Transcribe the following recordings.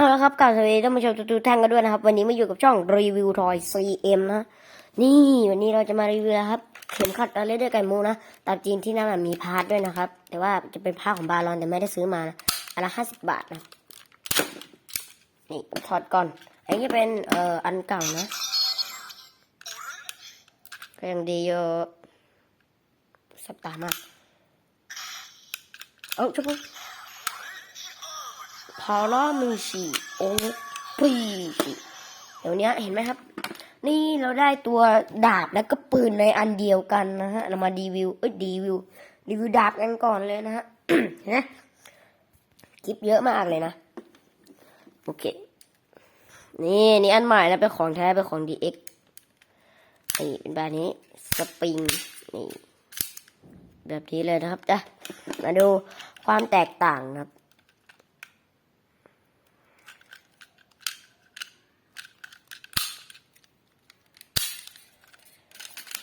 เอาละครับกล่าวสวัสดีท่านผู้ชมทุกท่านกันด้วยนะครับ วันนี้มาอยู่กับช่องรีวิวทอย CM นะนี่วันนี้เราจะมารีวิวครับเข็มขัดอะไรด้วยไก่มูนะตามจริงที่นั่นมีพาร์ทด้วยนะครับ แต่ว่าจะเป็นพาร์ทของบารอนแต่ไม่ได้ซื้อมานะอันละห้าสิบบาทนะนี่ถอดก่อนอันนี้เป็นเอ่ออันเก่านะก็ยังดีอยู่สับตามากเอ้าชุบ พารามูชิโอปีเดี๋ยวนี้เห็นไหมครับ นี่เราได้ตัวดาบแล้วก็ปืนในอันเดียวกันนะฮะเรามารีวิวเอ้ยรีวิวรีวิวดาบกันก่อนเลยนะฮะนไหมคลิปเยอะมากเลยนะโอเคนี่นี่อันใหม่แล้วเป็นของแท้เป็นของ DX นี่เป็นแบบนี้สปริงนี่แบบนี้เลยนะครับจ้ะมาดูความแตกต่างนะครับ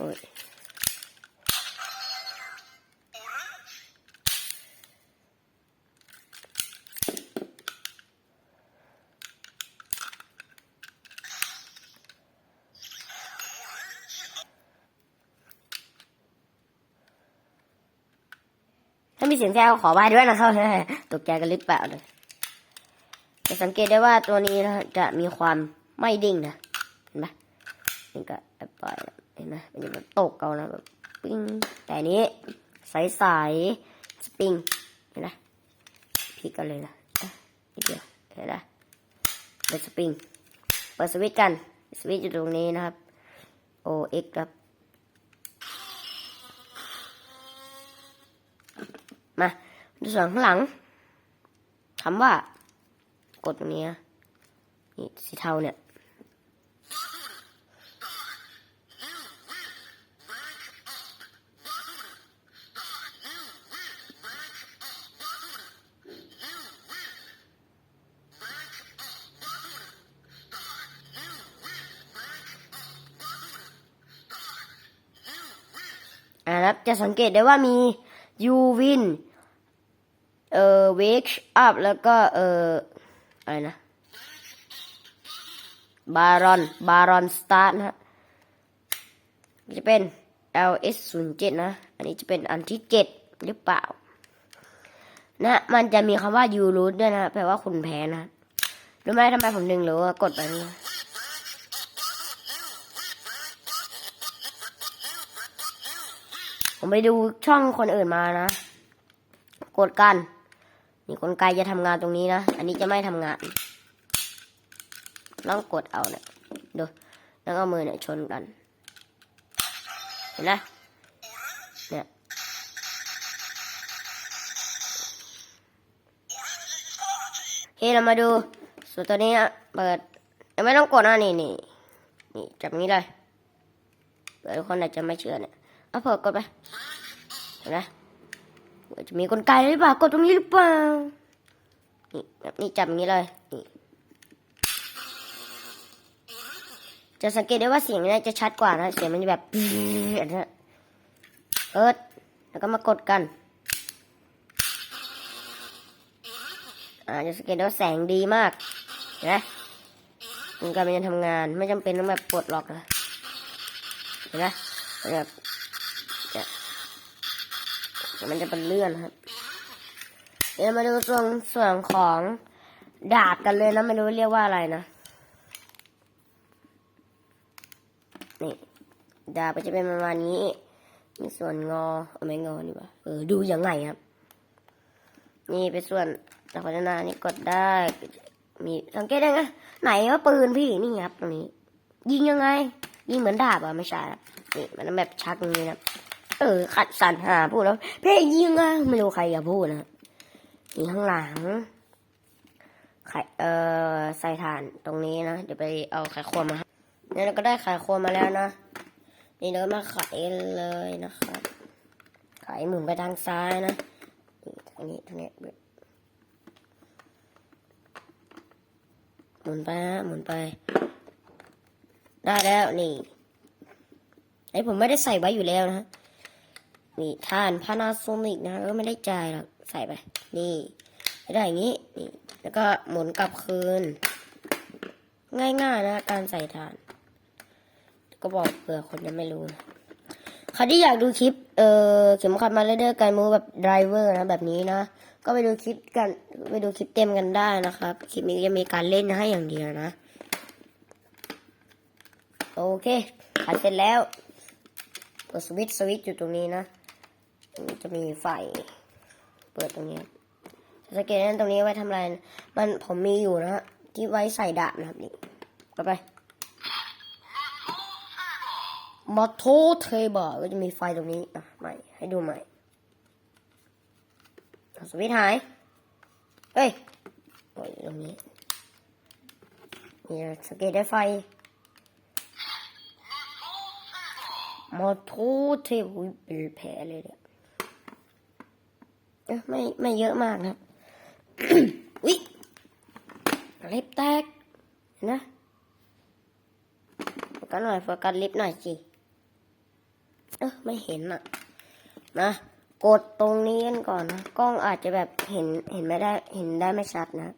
โอ้ยถ้ามีเสียงแจ้วขอไว้ด้วยนะครับตกใจกันหรือเปล่าเลยจะสังเกตได้ว่าตัวนี้นะจะมีความไม่ดิ่งนะ เห็นไหมนี่ก็ปล่อยแล้ว ห็นไหมมันจะแบบตกเอานะแบบปิ้งแต่นี้ใสใสๆสปริงเห็นไหมพลิกกันเลยนะนิดเดียวเห็นไหมเป็นสปริงเปิดสวิตช์กันสวิตช์อยู่ตรงนี้นะครับ OX ครับมาดูส่วนข้างหลังคำว่ากดตรงนี้นี่สีเทาเนี่ย อ่าครับ จะสังเกตได้ว่ามียูวินเอ่อเวกอัพแล้วก็เอ่ออะไรนะบารอนบารอนสตาร์นะฮะจะเป็น LS 0 7นะ อันนี้จะเป็นอันที่เจ็ดหรือเปล่า นะ มันจะมีคำว่ายูรูทด้วยนะ แปลว่าคุณแพ้นะ รู้ไหมทำไมผมดึงหรือว่ากดไปนี่ ผมไปดูช่องคนอื่นมานะ กดกัน นี่กลไกจะทำงานตรงนี้นะ อันนี้จะไม่ทำงาน ต้องกดเอาเนี่ยดูแล้วก็มือเนี่ยชนกัน เห็นไหมเนี่ยโอเคเรามาดูส่วนตัวนี้นะเปิดยังไม่ต้องกดนะนี่นี่นี่จับนี้เลยเผื่อทุกคนอาจจะไม่เชื่อเนี่ย เอาเปิดกดไปเห็นไหมว่าจะมีกลไกหรือเปล่ากดตรงนี้หรือเปล่านี่แบบนี้จับอย่างนี้เลยนี่จะสังเกตได้ว่าเสียงนี่จะชัดกว่านะเสียงมันจะแบบนนี้เปิดแล้วก็มากดกันอ่าจะสังเกตได้ว่าแสงดีมากเห็นะมันการมันจะทำงานไม่จำเป็นต้องแบบปลดล็อกนะเห็นไหมแบบ มันจะเป็นเลื่อนครับ เดี๋ยวมาดูส่วนส่วนของดาบกันเลยนะไม่รู้เรียกว่าอะไรนะนี่ดาบก็จะเป็นประมาณนี้มีส่วนงอเอาไม่งอนี่วะเออดูยังไงครับ นี่เป็นส่วนจากพัฒนานี่กดได้ มีสังเกตได้ไงไหนว่าปืนพี่นี่ครับตรงนี้ ยิงยังไง ยิงเหมือนดาบอะไม่ใช่ครับนี่มันแบบชักอย่างนี้นะ เออ ขัดสันหาพูดแล้ว เพ่ยิงอะไม่รู้ใครอย่าพูดนะนี่ข้างหลังไข่เอ่อใส่ถ่านตรงนี้นะ เดี๋ยวไปเอาไข่ควงมาให้นี่ยเราก็ได้ไข่ควงมาแล้วนะ นี่เราก็มาไขเลยนะครับไขหมุนไปทางซ้ายนะนี่ทางนี้ทางนี้หมุนไปฮะหมุนไป ได้แล้วนี่ไอผมไม่ได้ใส่ไว้อยู่แล้วนะฮะ นี่ทานพานาโซนิกนะก็ไม่ได้จ่ายหรอกใส่ไป นี่ได้อย่างนี้นี่แล้วก็หมุนกลับคืน ง่ายๆนะ การใส่ฐาน ก็บอกเผื่อคนจะไม่รู้นะใครที่อยากดูคลิป เออเข็มขัดมาเรื่อยๆการมูแบบไดรเวอร์นะแบบนี้นะ ก็ไปดูคลิปกันไปดูคลิปเต็มกันได้นะครับ คลิปนี้จะมีการเล่นให้อย่างเดียวนะ โอเคขายเสร็จแล้วเปิดสวิตช์สวิตช์อยู่ตรงนี้นะ จะมีไฟ เปิดตรงนี้ครับสเกตนั้นตรงนี้ไว้ทำอะไรมันผมมีอยู่นะฮะที่ไว้ใส่ดาบนะครับนี่ต่อไปมาโทเทเบอร์ก็จะมีไฟตรงนี้อะใหม่ให้ดูใหม่สวิตหายเฮ้ยโอ้ยตรงนี้นี่สเกตได้ไฟมาโทเทอุ้ยเป็นแผลเลยเนี่ย ไม่ไม่เยอะมากนะครับอุ้ยเล็บแตกเห็นะโฟกัสหน่อยโฟกัสลิปหน่อยสิเออไม่เห็นอะนะ กดตรงนี้กันก่อนนะ กล้องอาจจะแบบเห็นเห็นไม่ได้เห็นได้ไม่ชัดนะ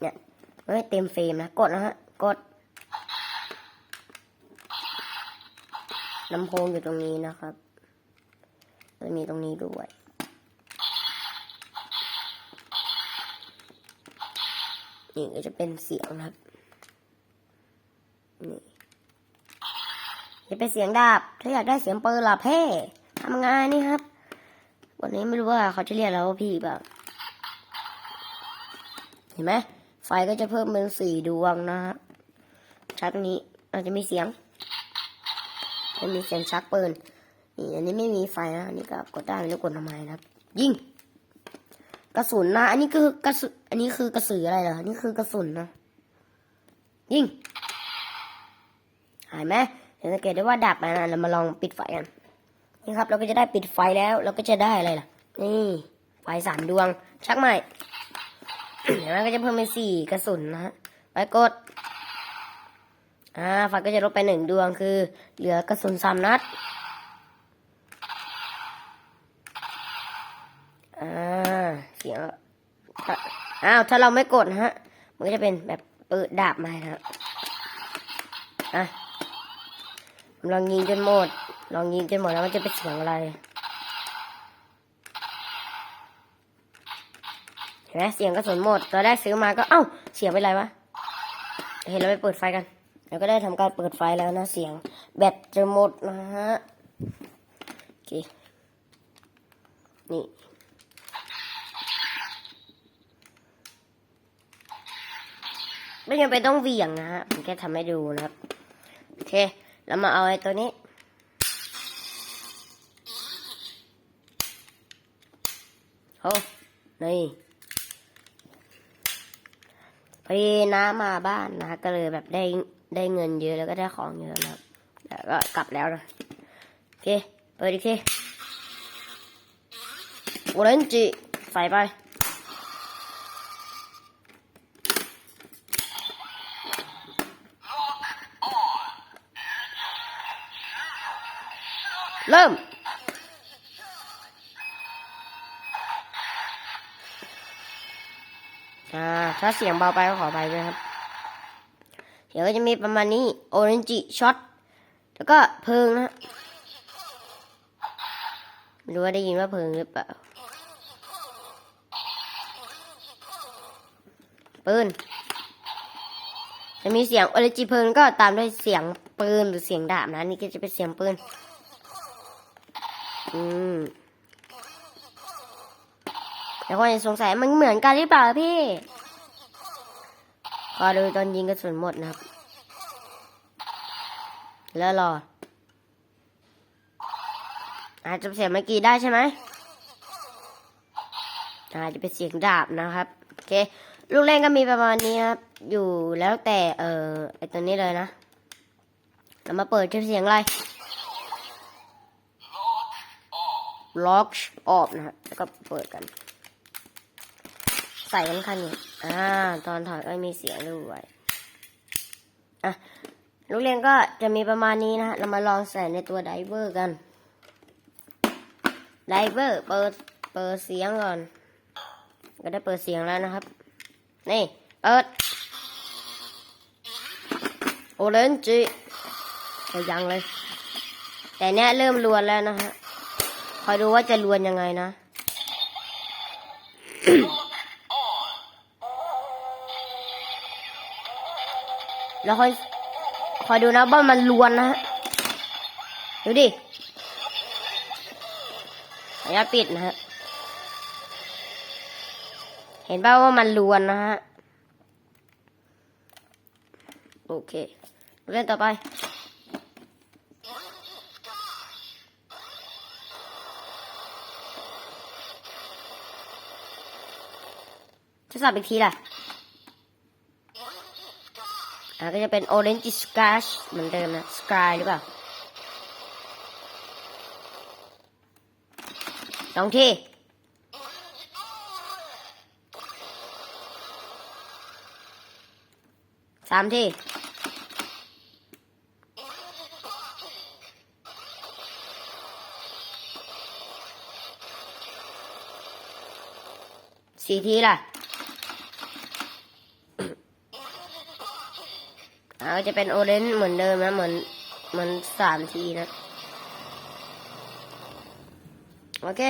เนี่ยไม่เต็มเฟรมนะ กดนะฮะ กดลำโพงอยู่ตรงนี้นะครับจะมีตรงนี้ด้วย นี่ก็จะเป็นเสียงนะครับ นี่จะเป็นเสียงดาบ ถ้าอยากได้เสียงปืนล่ะเพ่ทำงานนี่ครับ วันนี้ไม่รู้ว่าเขาจะเรียกเราว่าพี่แบบเห็นไหมไฟก็จะเพิ่มเป็นสี่ดวงนะฮะชักนี้อาจจะมีเสียงมันมีเสียงชักปืนนี่อันนี้ไม่มีไฟนะนนี้ก็กดได้ไม่รู้กดทำไมนะครับ ยิง กระสุนนะ อันนี้คือกระสุนอันนี้คือกระสืออะไรเหรออันนี้คือกระสุนนะยิงหายไหมเดี๋ยวสังเกตได้ว่าดับมานะเรามาลองปิดไฟกันนี่ครับ เราก็จะได้ปิดไฟแล้ว เราก็จะได้อะไรล่ะ นี่ไฟสามดวง ชักใหม่เดี๋ยวมันก็จะเพิ่มเป็นสี่กระสุนนะฮะไปกดอ่าไฟก็จะลดไปหนึ่งดวงคือ เหลือกระสุนสามนัด อ่าเสียงอ้าวถ้าเราไม่กดนะฮะ มันก็จะเป็นแบบเปิดดาบมาครับอะลองยิงจนหมด ลองยิงจนหมดแล้วมันจะเป็นเสียงอะไรเห็นไหมเสียงกระสุนหมดตอนแรกซื้อมาก็เอ้าเสียงเป็นไรวะเห็นเราไปเปิดไฟกันแล้วก็ได้ทำการเปิดไฟแล้วนะเสียง แบตจะหมดนะฮะโอเคนี่ ไม่จำเป็นต้องเหวี่ยงนะฮะผมแค่ทำให้ดูนะครับ โอเคแล้วมาเอาไอ้ตัวนี้โอ้นี่พอดีน้ามาบ้านนะก็เลยแบบได้ได้เงินเยอะแล้วก็ได้ของเยอะนะครับแล้วก็กลับแล้วนะ โอเค เปิดอีกทีโอเรนจิใส่ไป เริ่ม อ่า ถ้าเสียงเบาไปก็ขอไปด้วยครับ เดี๋ยวก็จะมีประมาณนี้ โอเรนจิช็อต แล้วก็เพิงนะไม่รู้ว่าได้ยินว่าเพิงหรือเปล่า ปืน จะมีเสียงโอเรนจิเพิงก็ตามด้วยเสียงปืนหรือเสียงดาบนะ นี่ก็จะเป็นเสียงปืน อืมแต่คนสงสัยมันเหมือนกันหรือเปล่าพี่ก็ดูตอนยิงกระสุนหมดนะครับ แล้วรอ อาจจะเสียงเมื่อกี้ได้ใช่ไหมอาจจะเป็นเสียงดาบนะครับ โอเค ลูกเล่นก็มีประมาณนี้ครับ อยู่แล้วแต่ เออไอตัวนี้เลยนะเรามาเปิดจะเสียงอะไร ล็อกออฟนะฮะแล้วก็เปิดกัน ใส่กันคันนี้อ่า ตอนถอดก็มีเสียงด้วยอะลูกเรียนก็จะมีประมาณนี้นะฮะ เรามาลองใส่ในตัวไดเวอร์กันไดเวอร์เปิดเปิดเสียงก่อน ก็ได้เปิดเสียงแล้วนะครับ นี่ เปิดโอเรนจิยังเลย แต่เนี้ยเริ่มลวนแล้วนะฮะ อยดูว่าจะลวนยังไงนะ แล้วคอยคอยดูนะว่ามันลวนนะฮะ ดูดิออนุญาปิดนะฮะ เห็นป่าวว่ามันลวนนะฮะ โอเค เล่นต่อไป จะสับอีกทีล่ะอะก็จะเป็น Orange Splash เหมือนเดิมนะ Sky หรือเปล่าสองทีสามทีสี่ทีล่ะ อ่าก็จะเป็นโอเรนจ์เหมือนเดิมนะเหมือนเหมือนสามทีนะ โอเค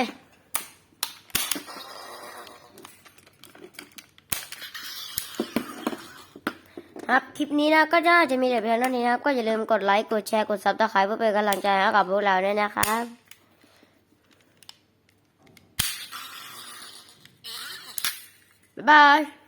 ครับคลิปนี้นะก็น่าจะมีแต่เพียงเท่านี้นะครับ ก็อย่าลืมกดไลค์กดแชร์กดซับสไครป์เพื่อเป็นกำลังใจให้กับพวกเราด้วยนะครับบ๊ายบาย